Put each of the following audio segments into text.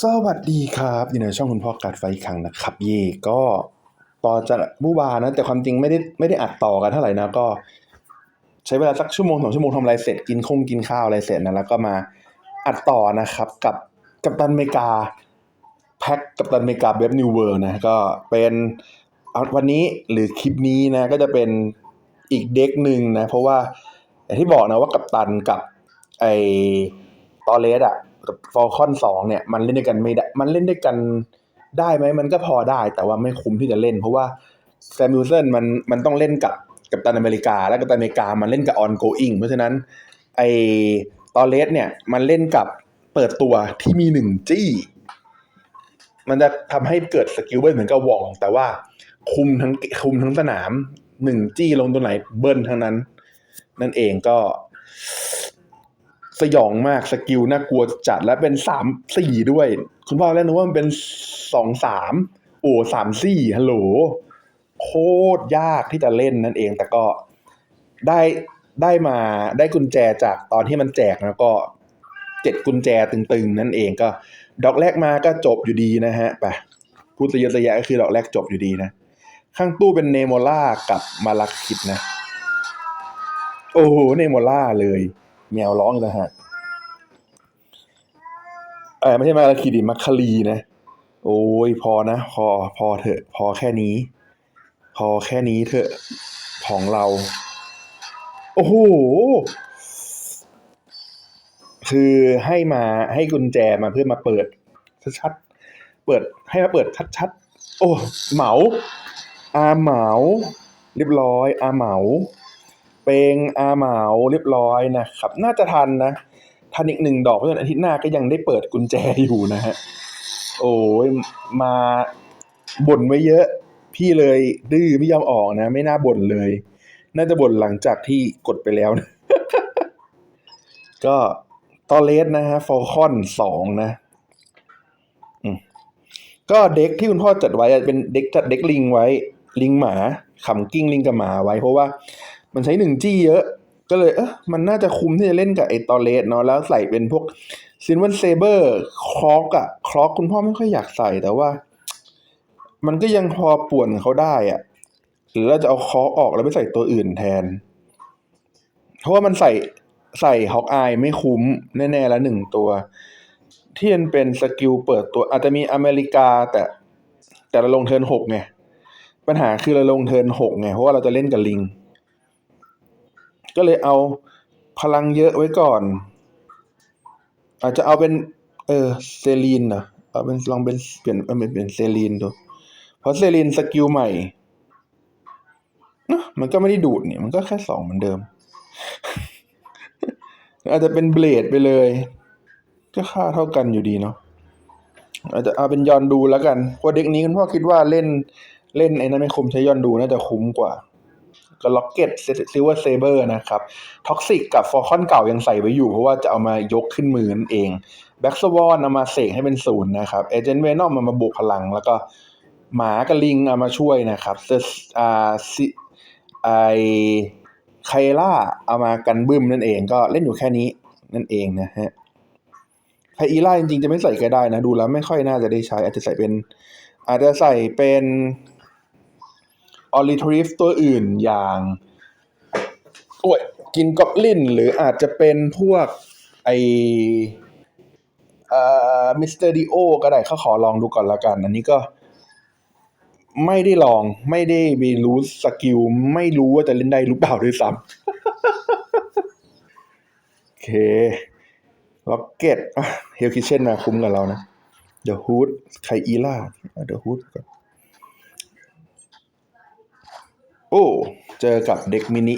สวัสดีครับอยู่ในช่องคุณพ่อกัดไฟอีกครั้งนะครับ เย่ก็ต่อจากบูบานะ แต่ความจริงไม่ได้ไม่ได้อัดต่อกันเท่าไหร่นะก็ ใช้เวลาสักชั่วโมงสองชั่วโมงทำอะไรเสร็จกินคงกินข้าวอะไรเสร็จนะแล้วก็มาอัดต่อนะครับ กับกัปตันเมกาแพ็คกัปตันเมกาเบฟนิวเวิร์นะก็เป็นวันนี้หรือคลิปนี้นะก็จะเป็นอีกเด็กหนึ่งนะ เพราะว่าอย่างที่บอกนะว่ากัปตันกับไอตอเลสอะ ฟอลคอนสองเนี่ยมันเล่นด้วยกันไม่ได้มันเล่นด้วยกันได้ไหมมันก็พอได้ แต่ว่าไม่คุ้มที่จะเล่น เพราะว่าแซมมิลสันมันมันต้องเล่นกับกัปตันอเมริกา และกัปตันอเมริกามันเล่นกับออนโกอิงเพราะฉะนั้นไอตอเลสเนี่ยมันเล่นกับเปิดตัวที่มีหนึ่งจี้ มันจะทำให้เกิดสกิลเบิ้ลเหมือนกับวอง แต่ว่าคุมทั้งคุมทั้งสนามหนึ่งจี้ลงตัวไหนเบิ้ลทั้งนั้น นั่นเองก็ สยองมากสกิลน่ากลัวจัดและเป็นสามสี่ด้วย คุณพ่อแล้วนึกว่ามันเป็นสองสามโอ้สามสี่ฮัลโหลโคตรยากที่จะเล่นนั่นเอง แต่ก็ได้ได้มาได้กุญแจจากตอนที่มันแจกแล้วก็เจ็ดกุญแจตึงๆ นั่นเองก็ ดอกแรกมาก็จบอยู่ดีนะฮะไปพูดระยะระยะก็คือดอกแรกจบอยู่ดีนะ ข้างตู้เป็นเนโมล่ากับมาลักคิดนะ โอ้โหเนโมล่าเลย แมวร้องอีกนะฮะเออไม่ใช่มาลาคิดิมัคคารีนะ โอ้ยพอนะพอพอเถอะ พอแค่นี้ พอแค่นี้เถอะของเรา โอ้โหคือให้มาให้กุญแจมาเพื่อมาเปิด ชัดๆ เปิดให้มาเปิดชัดๆ โอ้ เหมา อาเหมา เรียบร้อย อาเหมา เปงอาเหมาเรียบร้อยนะครับ น่าจะทันนะ ทันอีกหนึ่งดอกเพราะฉะนั้นอาทิตย์หน้าก็ยังได้เปิดกุญแจอยู่นะฮะโอ้ยมาบ่นไว้เยอะ พี่เลยดื้อไม่ยอมออกนะ ไม่น่าบ่นเลย น่าจะบ่นหลังจากที่กดไปแล้วนะก็ตอเลสนะฮะฟอลคอนสองนะก็เด็กที่คุณพ่อจัดไว้เป็นเด็กจัดเด็กลิงไว้ ลิงหมาขำกิ้งลิงกับหมาไว้เพราะว่า มันใช้หนึ่งจี้เยอะ ก็เลยเออมันน่าจะคุ้มที่จะเล่นกับไอ้ตอเลสเนาะแล้วใส่เป็นพวกซินวันเซเบอร์คลอกอะคลอกคุณพ่อไม่ค่อยอยากใส่แต่ว่า มันก็ยังพอป่วนเขาได้อะหรือเราจะเอาคลอกออกแล้วไปใส่ตัวอื่นแทน เพราะว่ามันใส่ใส่ฮอกอายไม่คุ้มแน่ๆแล้วหนึ่งตัว ที่มันเป็นสกิลเปิดตัว อาจจะมีอเมริกาแต่แต่เราลงเทิร์นหกไง ปัญหาคือเราลงเทิร์นหกไง เพราะว่าเราจะเล่นกับลิง ก็เลยเอาพลังเยอะไว้ก่อน อาจจะเอาเป็น เออเซรีนนะเอาเป็นลองเป็นเปลี่ยนเอาเป็นเป็นเซรีนดูเพราะเซรีนสกิลใหม่เนะมันก็ไม่ได้ดูดเนี่ยมันก็แค่สองเหมือนเดิม อาจจะเป็นเบลดไปเลย ก็ค่าเท่ากันอยู่ดีเนาะอาจจะเอาเป็นยอนดูแล้วกันเพราะเด็กนี้คุณพ่อคิดว่าเล่นเล่นไอ้นั้นไม่คุ้มใช้ยอนดูน่าจะคุ้มกว่า ก็ล็อกเก็ตซิลเวอร์เซเบอร์นะครับท็อกซิกกับฟอร์คอนเก่ายังใส่ไว้อยู่ เพราะว่าจะเอามายกขึ้นมือนั่นเองแบ็กสวอนเอามาเสกให้เป็นศูนย์นะครับเอเจนต์เวนอมมามาบุกพลัง แล้วก็หมากับลิงเอามาช่วยนะครับเซอ่าซิไอไคล่าเอามากันบึ้มนั่นเอง ก็เล่นอยู่แค่นี้นั่นเองนะฮะไคอีล่าจริงๆจะไม่ใส่ก็ได้นะ ดูแล้วไม่ค่อยน่าจะได้ใช้ อาจจะใส่เป็น อาจจะใส่เป็น ออริทริฟตัวอื่นอย่างโอ้ยกินกอบลินหรืออาจจะเป็นพวกไอเอ่อมิสเตอร์ดิโอก็ได้เขาขอลองดูก่อนละกัน อันนี้ก็ไม่ได้ลอง ไม่ได้มีรู้สกิล ไม่รู้ว่าจะเล่นได้หรือเปล่าด้วยซ้ำโอเคล็อกเก็ตเฮลคิเช่นมาคุ้มกับเรานะเดอะฮูดไคอีล่าเดอะฮูดก่อน โอ้ เจอกับเด็กมินิ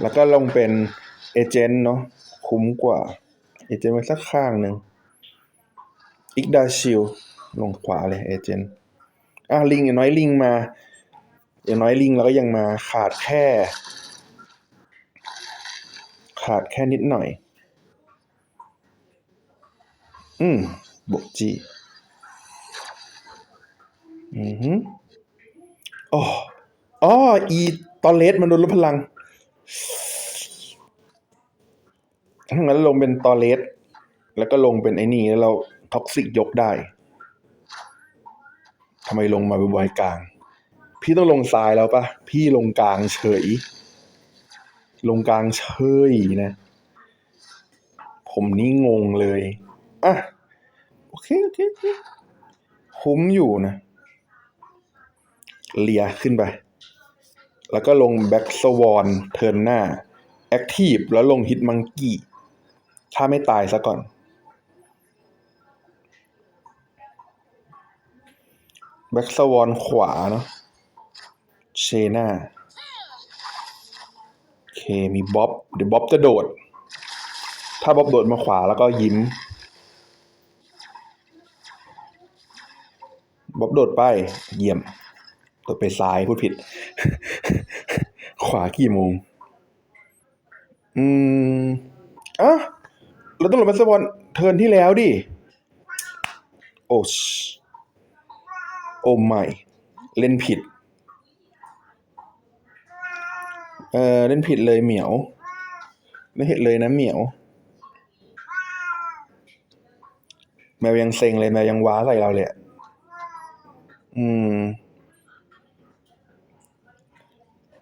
แล้วก็ลงเป็นเอเจนต์เนาะ คุ้มกว่า เอเจนต์ไว้สักข้างหนึ่งอิกดาชิลลงขวาเลยเอเจนต์อะลิงอย่างน้อยลิงมา อย่างน้อยลิงเราก็ยังมาขาดแค่ ขาดแค่นิดหน่อย อืมบวกจีอือหืออ๋ อ๋ออีตอนเลสมันโดนลดพลังทั้างนั้นลงเป็นตอเลสแล้วก็ลงเป็นไอ้นี่แล้วเราท็อกซิกยกได้ทำไมลงมาบ่อยกลาง พี่ต้องลงซ้ายแล้วปะพี่ลงกลางเฉย ลงกลางเฉยนะ ผมนี่งงเลยอะโอเคโอเคโอเคคุ้มอยู่นะ เลียขึ้นไป แล้วก็ลงแบ็กสวอนเทิร์นหน้าแอคทีฟแล้วลงฮิตมังกี้ถ้าไม่ตายซะก่อน แบ็กสวอนขวาเนาะเชน่าโอเคมีบ๊อบ เดี๋ยวบ๊อบจะโดด ถ้าบ๊อบโดดมาขวาแล้วก็ยิ้ม บ๊อบโดดไป เยี่ยมโดดไปซ้ายพูดผิด ขวากี่โมง อืมอะเราต้องลงไปสปอนเทิร์นที่แล้วดิ โอ้ชโอ้ไม่ เล่นผิด เออเล่นผิดเลยเหมียวไม่ผิดเลยนะเหมียว แมวยังเซ็งเลย แมวยังว้าใส่เราเลยอืม เออ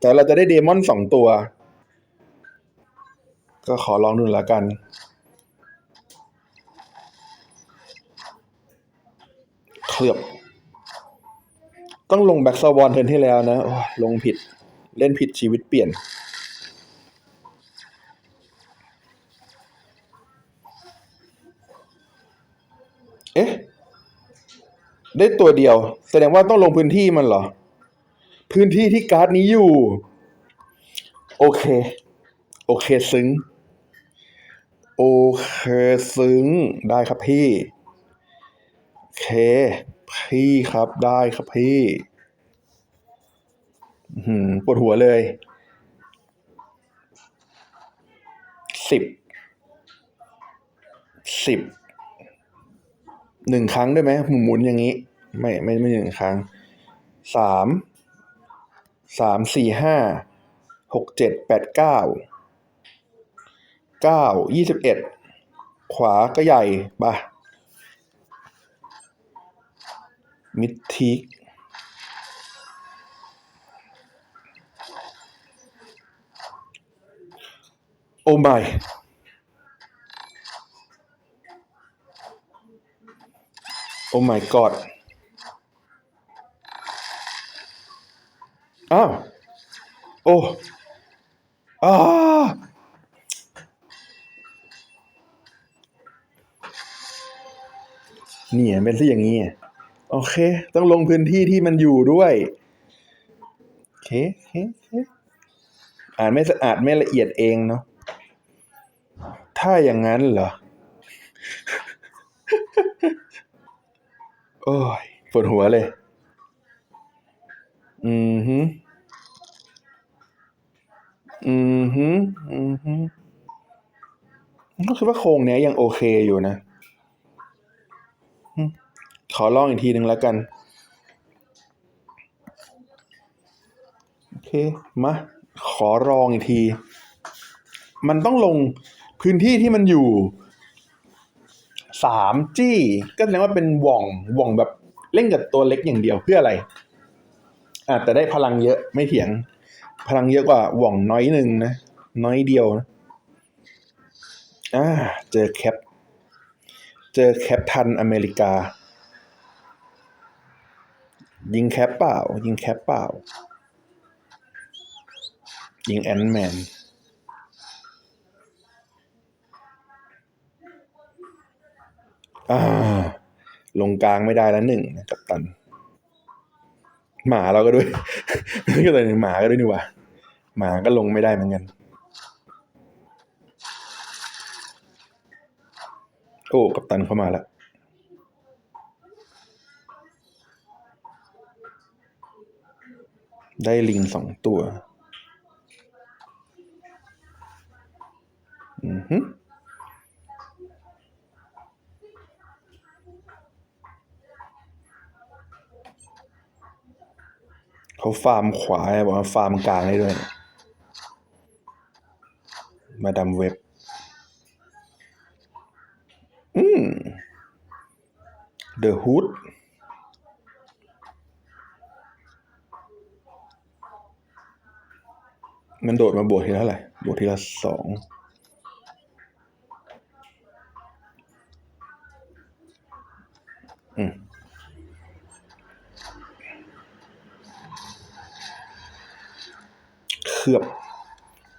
แต่เราจะได้เดมอนสองตัว ก็ขอลองดูแล้วกัน เคลือบ ต้องลงแบ็กซาวอนเทินที่แล้วนะโอ้ลงผิด เล่นผิดชีวิตเปลี่ยนเอ๊ะ ได้ตัวเดียว แสดงว่าต้องลงพื้นที่มันเหรอ พื้นที่ที่การ์ดนี้อยู่ โอเค โอเคซึ้ง โอเคซึ้ง ได้ครับพี่ โอเค พี่ครับได้ครับพี่ปวดหัวเลยสิบสิบหนึ่งครั้งได้ไหมหมุนหมุนอย่างนี้ ไม่ไม่ไม่หนึ่งครั้งสาม สามสี่ห้าหกเจ็ดแปดเก้าเก้ายี่สิบเอ็ดขวาก็ใหญ่ปะมิดทีกโอ้ไม่โอ้ my god อ้าวโอ้อ้าเนี่ยเป็นซะอย่างนี้ โอเค ต้องลงพื้นที่ที่มันอยู่ด้วยโอเคโอเคโอเคอ่านไม่สะอาดไม่ละเอียดเองเนาะถ้าอย่างนั้นเหรอ โอ้ยปวดหัวเลย อือฮึอือฮึอือฮึก็คือว่าโครงเนี้ยยังโอเคอยู่นะ ขอลองอีกทีหนึ่งแล้วกัน โอเค มา ขอลองอีกที มันต้องลงพื้นที่ที่มันอยู่สามจี้ ก็แสดงว่าเป็นหว่องหว่องแบบเล่นกับตัวเล็กอย่างเดียวเพื่ออะไร อาจจะได้พลังเยอะไม่เถียง พลังเยอะกว่าหว่องน้อยหนึ่งนะ น้อยเดียวนะอ่าเจอแคป เจอแคปทันอเมริกา ยิงแคปเปล่า ยิงแคปเปล่า ยิงแอนด์แมนอ่าลงกลางไม่ได้แล้วหนึ่งนะกัปตัน หมาเราก็ด้วยก็เลยหมาก็ด้วยนี่ว่าหมาก็ลงไม่ได้เหมือนกัน โอ้กัปตันเข้ามาแล้วได้ลิงสองตัว อือฮึ เขาฟาร์มขวาบอกว่าฟาร์มกลางได้ด้วย มาดามเว็บ อืมเดอะฮูดมันโดดมาบวกทีละเท่าไหร่บวกทีละสองอืม ลือบ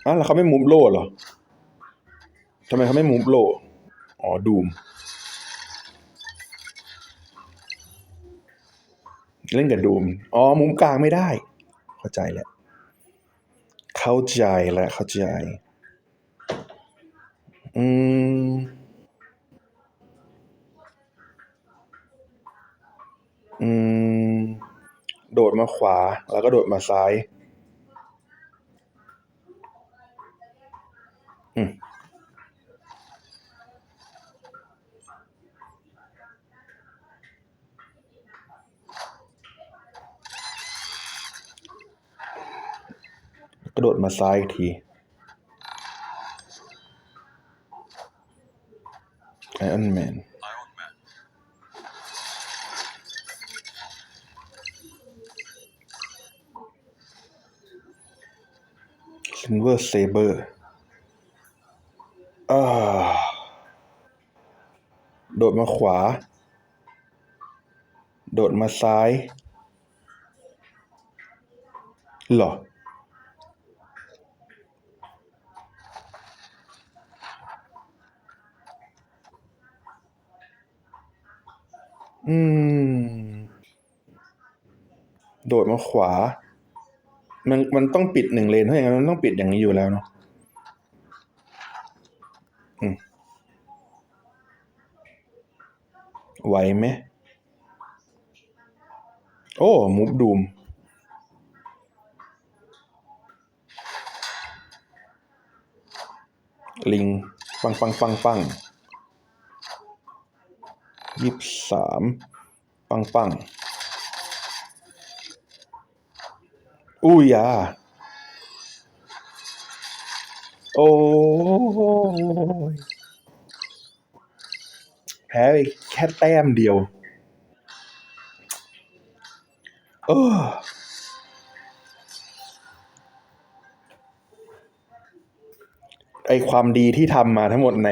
อ้าวแล้วเขาไม่มูฟโล่เหรอทำไมเขาไม่มูฟโล่อ๋อดูม เล่นกับดูม อ๋อ มุมกลางไม่ได้ เข้าใจแล้ว เข้าใจแล้วเข้าใจ อืมอืม โดดมาขวา แล้วก็โดดมาซ้าย อืม กระโดด มาซ้ายอีกทีไอออนแมนซิลเวอร์เซเบอร์อ่าโดดมาขวา โดดมาซ้าย หรอ อืม โดดมาขวา มันมันต้องปิดหนึ่งเลนเพราะอย่างนั้นมันต้องปิดอย่างนี้อยู่แล้วเนาะอืมไหวไหมโอ้มูฟดูมลิง ปังปังปังปัง ยี่สิบสามปังปังอุ้ยอะโอ้ยแพ้ไปแค่แต้มเดียวเออไอความดีที่ทำมาทั้งหมดใน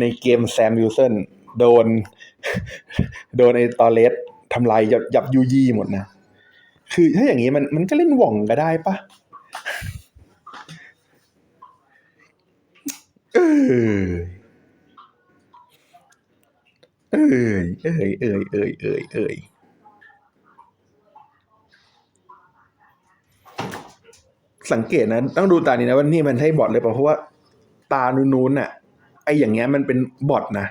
ในเกมแซมวิลสันโดน โดนไอ้ตอเลสทำลายยับยับยุยี่หมดนะ คือถ้าอย่างนี้มันมันก็เล่นหว่องก็ได้ปะเออเอยเอยเอยเอยเอยเอยสังเกตนะ ต้องดูตานี้นะว่านี่มันใช่บอทเลยเปล่าเพราะว่า ตานู้นๆน่ะ ไออย่างเงี้ยมันเป็นบอทนะ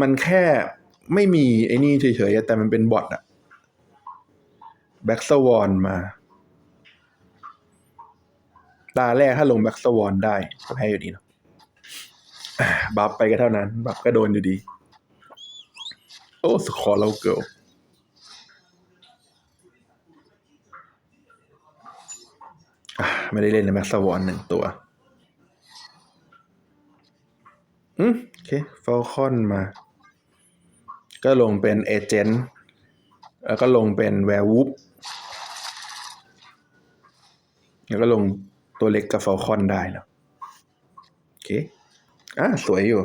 มันแค่ไม่มีไอ้นี่เฉยๆแต่มันเป็นบอทอะแบ็กสวอนมา ตาแรกถ้าลงแบ็กสวอนได้ก็แพ้อยู่ดีเนาะบัฟไปก็เท่านั้น บัฟก็โดนอยู่ดี โอ้สคอร์เราเกิลไม่ได้เล่นในแม็กสวอนหนึ่งตัว อืมโอเคฟอลคอนมา ก็ลงเป็นเอเจนต์แล้วก็ลงเป็นแวร์วูฟแล้วก็ลงตัวเล็กกับฟอลคอนได้เนาะโอเคอะสวยอยู่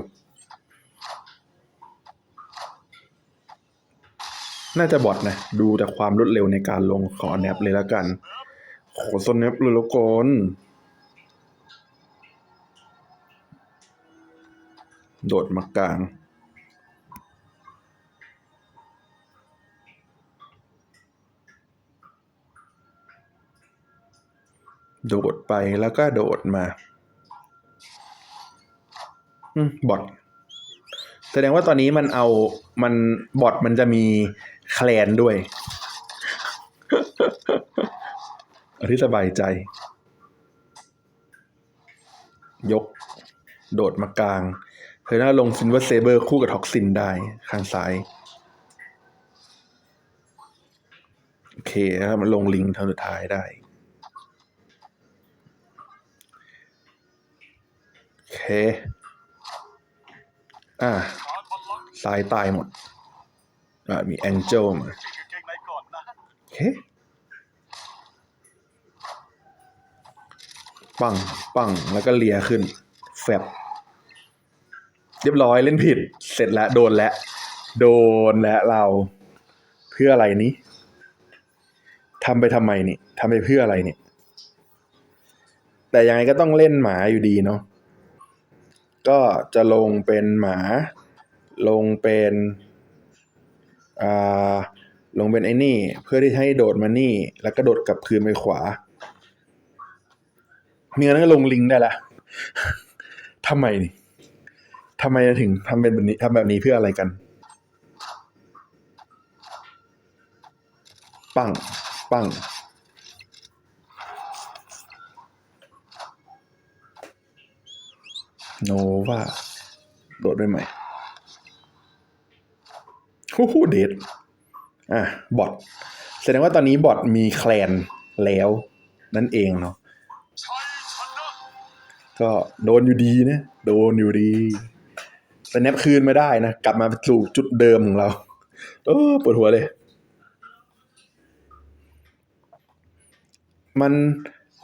น่าจะบอทนะ ดูจากความรวดเร็วในการลงขอแนบเลยแล้วกันโหสแนปเลยแล้วก่อนโดดมากลาง โดดไปแล้วก็โดดมาบอทแสดงว่าตอนนี้มันเอามันบอทมันจะมีแคลนด้วยอาที่สบายใจ ยก โดดมากลางเธอน่าลงซินเวอร์เซเบอร์คู่กับท็อกซินได้ ข้างซ้าย โอเคแล้วมันลงลิงเท่าสุดท้ายได้ อเคอ่า Card unlocked. ซ้ายตายหมด อ่ามีแองเจลมาโอเคปังปังแล้วก็เลียขึ้นแฟบเรียบร้อยเล่นผิด เสร็จแล้วโดนแล้วโดนแล้วเราเพื่ออะไรนี้ทำไปทำไมนี่ทำไปเพื่ออะไรนี่แต่ยังไงก็ต้องเล่นหมาอยู่ดีเนาะ ก็จะลงเป็นหมา ลงเป็นอ่าลงเป็นไอ้นี่ เพื่อที่ให้โดดมานี่ แล้วก็โดดกลับคืนไปขวาเมียนั้นก็ลงลิงได้ละทำไมนี่ทำไมถึงทำเป็นแบบนี้ทำแบบนี้เพื่ออะไรกัน ปังปัง โนวาโดดด้วยไหมฮู้ฮู้เดทอะบอทแสดงว่าตอนนี้บอทมีแคลนแล้ว นั่นเองเนาะก็โดนอยู่ดีนะ โดนอยู่ดีแต่แนบคืนไมาได้นะ กลับมาสู่จุดเดิมของเราเออปวดหัวเลย มัน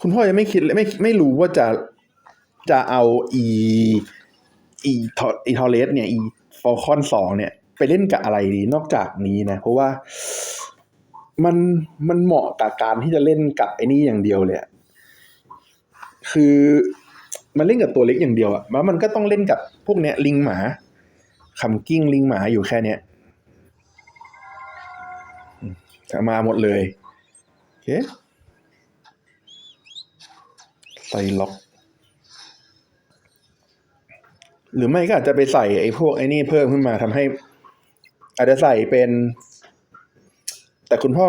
คุณพ่อยังไม่คิดไม่ไม่รู้ว่าจะ จะเอาอีอีทออีทอเลสเนี่ยอีฟอลคอนสองเนี่ย ไปเล่นกับอะไรดีนอกจากนี้นะ เพราะว่ามันมันเหมาะกับการที่จะเล่นกับไอ้นี่อย่างเดียวเลยคือมันเล่นกับตัวเล็กอย่างเดียวอะแล้วมันก็ต้องเล่นกับพวกเนี้ยลิงหมาขำกิ้งลิงหมาอยู่แค่เนี้ยมมาหมดเลย โอเคใส่ล็อก หรือไม่ก็อาจจะไปใส่ไอ้พวกไอ้นี่เพิ่มขึ้นมาทำให้ อาจจะใส่เป็น แต่คุณพ่อ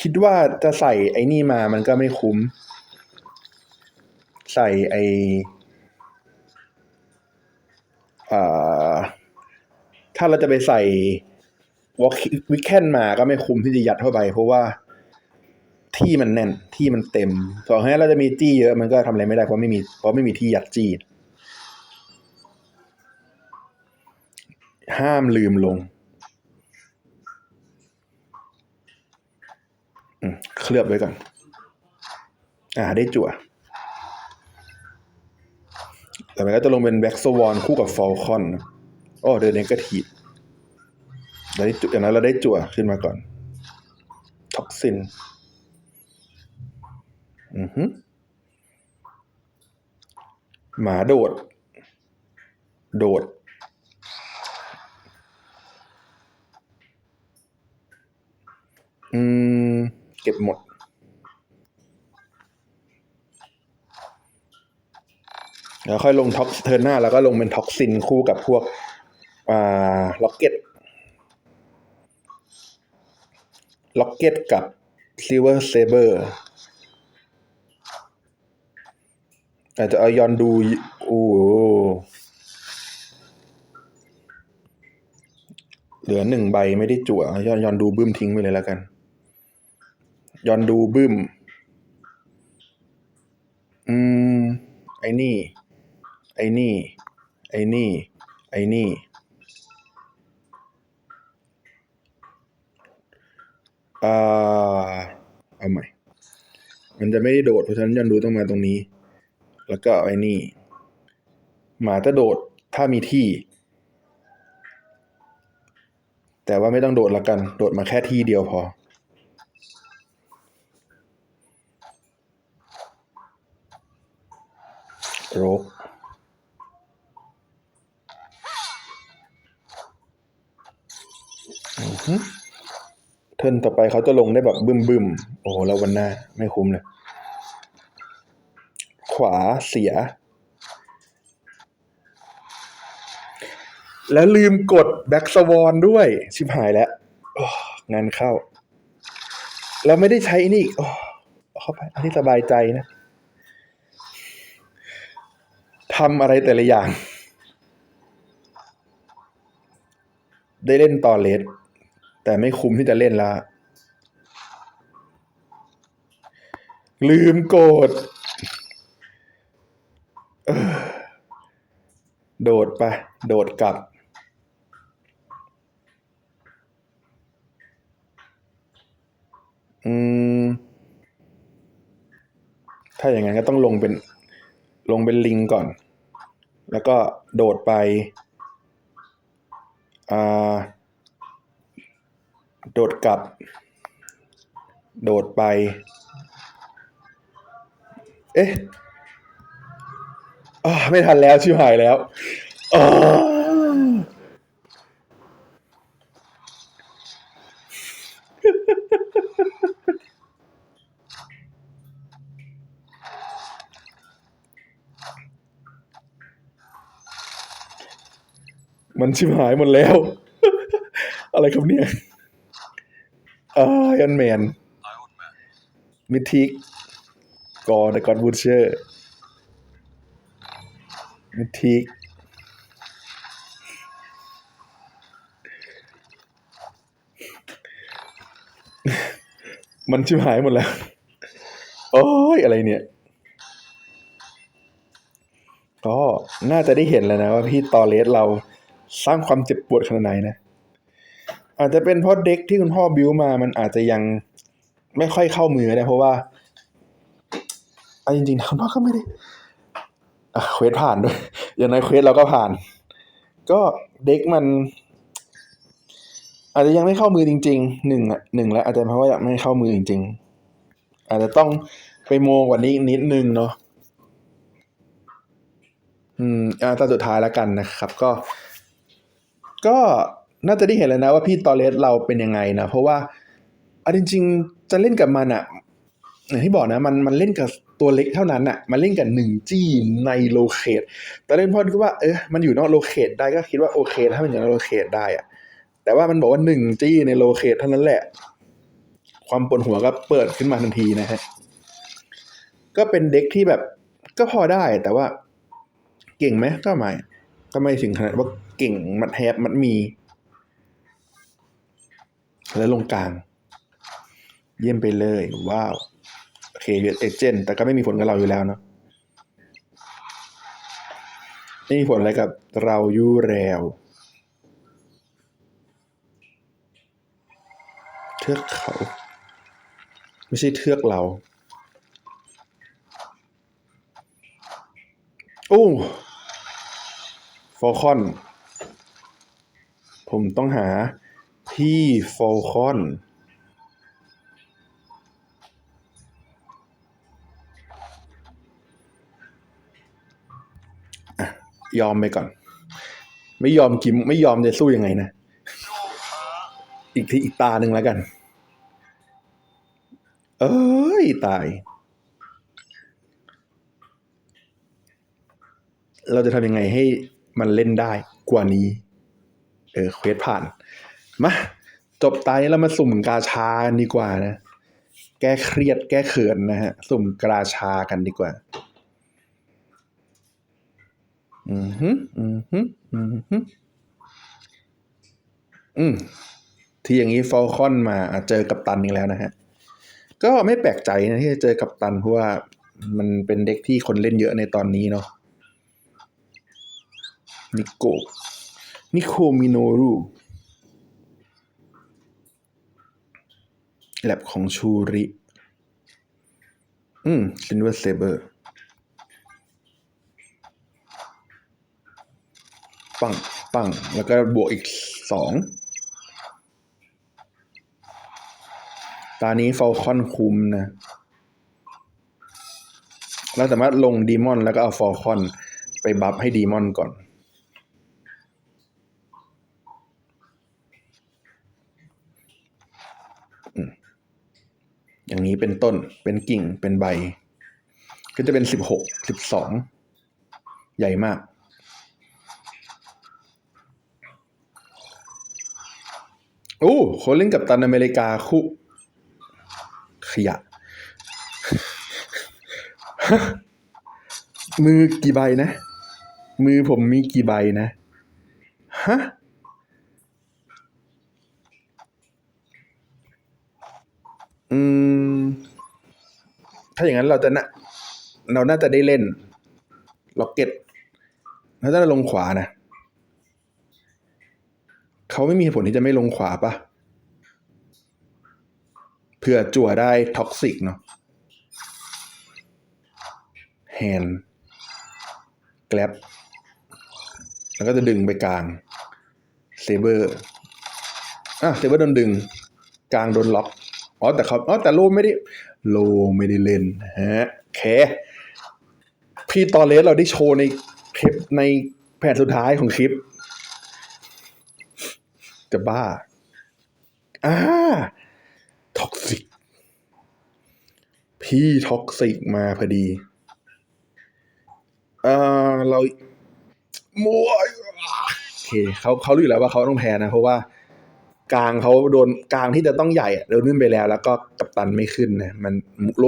คิดว่าจะใส่ไอ้นี่มามันก็ไม่คุ้ม ใส่ไอ้อ่าถ้าเราจะไปใส่วอลวิกแคนมาก็ไม่คุ้มที่จะยัดเข้าไป เพราะว่าที่มันแน่นที่มันเต็มต่อให้เราจะมีจี้เยอะมันก็ทำอะไรไม่ได้เพราะไม่มีเพราะไม่มีที่ยัดจี้ ห้ามลืมลง เคลือบไว้ก่อน อ่าได้จั่วแต่มันก็จะลงเป็นแบ็กสวอนคู่กับฟอลคอนโอ้เดินเองก็ถีบเราได้จุดอย่างนั้นเราได้จั่วขึ้นมาก่อนท็อกซิน อือฮึหมาโดด โดด อืม เก็บหมด แล้วค่อยลงท็อกเทิร์นหน้า แล้วก็ลงเป็นท็อกซินคู่กับพวก อ่า ล็อกเก็ต ล็อกเก็ตกับซิลเวอร์เซเบอร์อาจจะเอายอนดูโอ้โหเหลือหนึ่งใบไม่ได้จั่วเอายอนยอนดูบึ้มทิ้งไปเลยแล้วกัน ยอนดูบึ้ม อืม ไอ้นี่ ไอ้นี่ ไอ้นี่ ไอ้นี่ อ่า เอาใหม่ มันจะไม่ได้โดดเพราะฉะนั้นยอนดูต้องมาตรงนี้ แล้วก็ไอ้นี่ หมาจะโดดถ้ามีที่ แต่ว่าไม่ต้องโดดละกัน โดดมาแค่ที่เดียวพอ รูทเทิร์นต่อไปเขาจะลงได้แบบบึมบึมๆโอ้โหแล้ววันหน้า ไม่คุ้มเลย ขวาเสีย แล้วลืมกดแบ็กสวอนด้วย ชิบหายแล้วงานเข้า แล้วไม่ได้ใช้นี่อีกโอ้เอาเข้าไปอันนี้สบายใจนะ ทำอะไรแต่ละอย่าง ได้เล่นต่อเลสแต่ไม่คุ้มที่จะเล่นละลืมโกรธโดดไป โดดกลับ อืม ถ้าอย่างนั้นก็ต้องลงเป็น ลงเป็นลิงก่อน แล้วก็โดดไปอ่าโดดกลับ โดดไป เอ๊ะไม่ทันแล้วชิบหายแล้วอ มันชิบหายหมดแล้ว อะไรครับเนี่ยอายอนแมนไอออนแมนมิทิกกอร์ดกอนบูเชอร์มิทิกมันชิบหายหมดแล้ว โอ้ย อะไรเนี่ย ก็น่าจะได้เห็นแล้วนะว่าพี่ตอเลสเรา สร้างความเจ็บปวดขนาดไหนนะ อาจจะเป็นเพราะเด็กที่คุณพ่อบิวมา มันอาจจะยังไม่ค่อยเข้ามือนะเพราะว่าเอาจริงๆคุณพ่อก็ไม่ได้เควสผ่านด้วย อย่างน้อยเควสเราก็ผ่าน ก็เด็กมัน อาจจะยังไม่เข้ามือจริงๆหนึ่งอะหนึ่งแล้วอาจจะเพราะว่ายังไม่เข้ามือจริง ๆ อาจจะต้องไปโมกว่านี้อีกนิดนึงเนาะอืมอ่าตอนสุดท้ายแล้วกันนะครับ ก็ ก็น่าจะได้เห็นแล้วนะว่าพี่ตอเลสเราเป็นยังไงนะเพราะว่าเอาจริง ๆ จะเล่นกับมันอะอย่างที่บอกนะมันมันเล่นกับตัวเล็กเท่านั้นอะมันเล่นกับหนึ่งจี้ในโลเคตแต่เล่นพ่อคิดว่าเออมันอยู่นอกโลเคตได้ก็คิดว่าโอเคถ้ามันอยู่นอกโลเคตได้อะแต่ว่ามันบอกว่าหนึ่งจี้ในโลเคตเท่านั้นแหละ ความปวดหัวก็เปิดขึ้นมาทันทีนะฮะก็เป็นเด็กที่แบบก็พอได้แต่ว่าเก่งไหมก็ไม่ ก็ไม่ถึงขนาดว่าเก่งมัดแฮปมัดมี แล้วลงกลาง เยี่ยมไปเลย ว้าวโอเคเวียดเอเจนต์แต่ก็ไม่มีผลกับเราอยู่แล้วเนาะไม่มีผลอะไรกับเราอยู่แล้วเทือกเขา ไม่ใช่เทือกเรา โอ้ ฟอลคอน ผมต้องหาพี่ฟอลคอนยอมไปก่อน ไม่ยอมกิมไม่ยอมจะสู้ยังไงนะ อีกทีอีกตาหนึ่งแล้วกัน เอ้ย ตาย เราจะทำยังไงให้ มันเล่นได้กว่านี้ เออเควสผ่าน มา จบตายนี้เรามาสุ่มกาชากันดีกว่านะ แก้เครียดแก้เขินนะฮะ สุ่มกาชากันดีกว่า อืมฮึอืมฮึอืมฮึอืมที่อย่างนี้ฟอลคอนมาเจอกับตันอีกแล้วนะฮะ ก็ไม่แปลกใจนะที่จะเจอกับตันเพราะว่ามันเป็นเด็กที่คนเล่นเยอะในตอนนี้เนาะ นิโกนิโคมิโนรุแลบของชูริ อืมซินเวอร์เซเบอร์ ปัง ปัง แล้วก็บวกอีกสองตานี้ฟอลคอนคุมนะ เราสามารถลงดีมอนแล้วก็เอาฟอลคอนไปบัฟให้ดีมอนก่อน อย่างนี้เป็นต้นเป็นกิ่งเป็นใบ ก็จะเป็นสิบหกสิบสองใหญ่มาก โอ้คนเล่นกับตันอเมริกาคู่ขยะ มือกี่ใบนะ มือผมมีกี่ใบนะ ฮะ อืม ถ้าอย่างนั้นเราจะนะเราน่าจะได้เล่นล็อกเก็ตแล้วถ้าเราลงขวานะเขาไม่มีเหตุผลที่จะไม่ลงขวาปะเผื่อจั่วได้ท็อกซิกเนาะแฮนแกลบแล้วก็จะดึงไปกลางเซเบอร์อะเซเบอร์โดนดึง กลางโดนล็อก อ๋อแต่เขาอ๋อแต่โลไม่ได้โลไม่ได้เล่นฮะโอเคพี่ตอเลสเราได้โชว์ในคลิปในแผ่นสุดท้ายของคลิป จะบ้าอ่าท็อกซิก พี่ท็อกซิกมาพอดีเอ่อเรามวยโอเคเขาเขารู้อยู่แล้วว่าเขาต้องแพ้นะ เพราะว่า กลางเขาโดนกลางที่จะต้องใหญ่อะโดนขึ้นไปแล้ว แล้วก็กัปตันไม่ขึ้นนะมันโล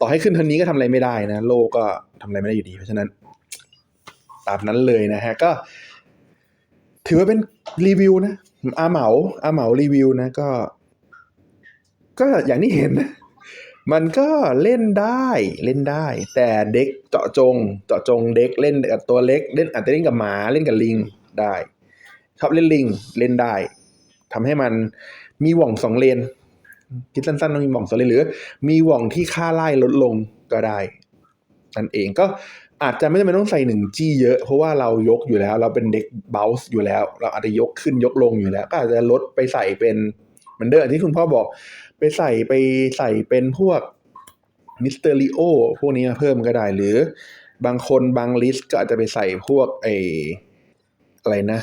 ต่อให้ขึ้นเทางนี้ก็ทำอะไรไม่ได้นะ โลก็ทำอะไรไม่ได้อยู่ดี เพราะฉะนั้นตามนั้นเลยนะฮะ ก็ ถือว่าเป็นรีวิวนะอาเหมาอาเหมารีวิวนะก็ ก็อย่างที่เห็น มันก็เล่นได้เล่นได้ แต่เด็กเจาะจง เจาะจงเด็กเล่นกับตัวเล็กเล่นอาจจะเล่นกับหมาเล่นกับลิงได้ชอบเล่นลิงเล่นได้ ทำให้มันมีหว่องสองเลนคิดสั้นๆต้องมีหว่องสองเลนหรือ มีหว่องที่ค่าไล่ลดลงก็ได้นั่นเองก็อาจจะไม่จำเป็นต้องใส่หนึ่งจี้เยอะ เพราะว่าเรายกอยู่แล้ว เราเป็นเด็กเบลส์อยู่แล้ว เราอาจจะยกขึ้นยกลงอยู่แล้ว ก็อาจจะลดไปใส่เป็นเหมือนเดิมที่คุณพ่อบอก ไปใส่ไปใส่เป็นพวกมิสเตอริโอพวกนี้เพิ่มก็ได้หรือบางคนบางลิสต์ก็อาจจะไปใส่พวกไออะไรนะ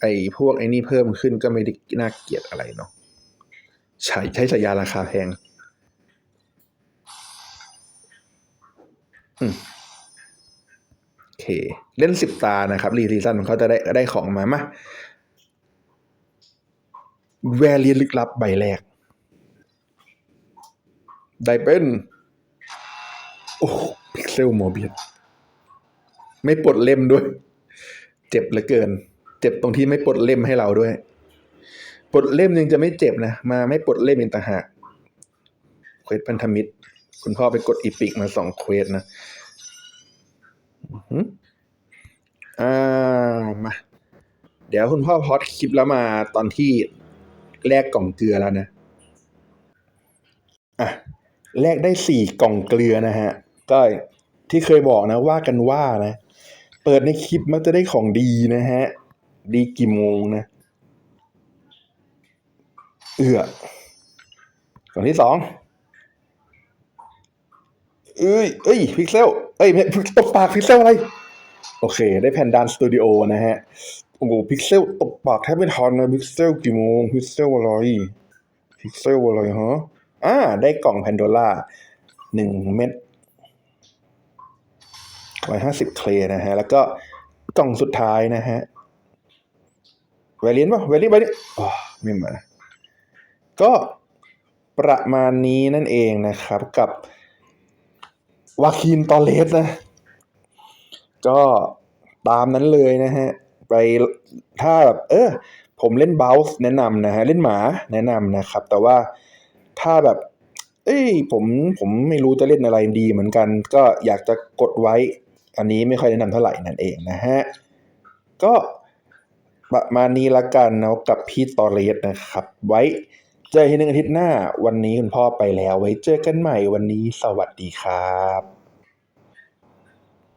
ไอ้พวกไอ้นี่เพิ่มขึ้นก็ไม่ได้น่าเกลียดอะไรเนาะใช้ใช้ฉายาราคาแพงอืมโอเค เล่นสิบตานะครับ รีซีซั่นเขาจะได้ได้ของมามาแวรเลียนลึกลับใบแรก ได้เป็น โอ้พิกเซลโมเบียไม่ปลดเล่มด้วย เจ็บเหลือเกิน เจ็บตรงที่ไม่ปลดเล่มให้เราด้วย ปลดเล่มยังจะไม่เจ็บนะ มาไม่ปลดเล่มอีกต่างหากเควสพันธมิตร คุณพ่อไปกดอีพิกมาสองเควสนะอืมอ่ามาเดี๋ยวคุณพ่อพอดคลิปแล้วมาตอนที่แลกกล่องเกลือแล้วนะ อะแลกได้สี่กล่องเกลือนะฮะ ก็ที่เคยบอกนะว่ากันว่านะ เปิดในคลิปมักจะได้ของดีนะฮะ ดีกี่โมงนะ เอือก่องที่สองเอ้ยเอ้ยพิกเซล เอ้ยไม่ตบปากพิกเซลอะไร โอเค ได้แผ่นดันสตูดิโอนะฮะ โอ้โหพิกเซลตบปากแทบไม่ทันนะพิกเซลกี่โมงพิกเซลอะไรพิกเซลอะไรฮะอ่า ได้กล่องแพนโดล่าหนึ่งเม็ดร้อยห้าสิบเคลนะฮะ แล้วก็กล่องสุดท้ายนะฮะ แวเลียนป่ะแวเลียนไปดิอ๋อไม่มา ก็ประมาณนี้นั่นเองนะครับกับวาคินตอเลสนะ ก็ตามนั้นเลยนะฮะ ไปถ้าแบบเออ ผมเล่นเบลส์แนะนำนะฮะ เล่นหมาแนะนำนะครับ แต่ว่าถ้าแบบ เอ้ยผมผมไม่รู้จะเล่นอะไรดีเหมือนกัน ก็อยากจะกดไว้ อันนี้ไม่ค่อยแนะนำเท่าไหร่นั่นเองนะฮะ ก็ ประมาณนี้ละกันเนาะกับพี่ตอเรสนะครับ ไว้เจอกันหนึ่งอาทิตย์หน้า วันนี้คุณพ่อไปแล้ว ไว้เจอกันใหม่วันนี้สวัสดีครับ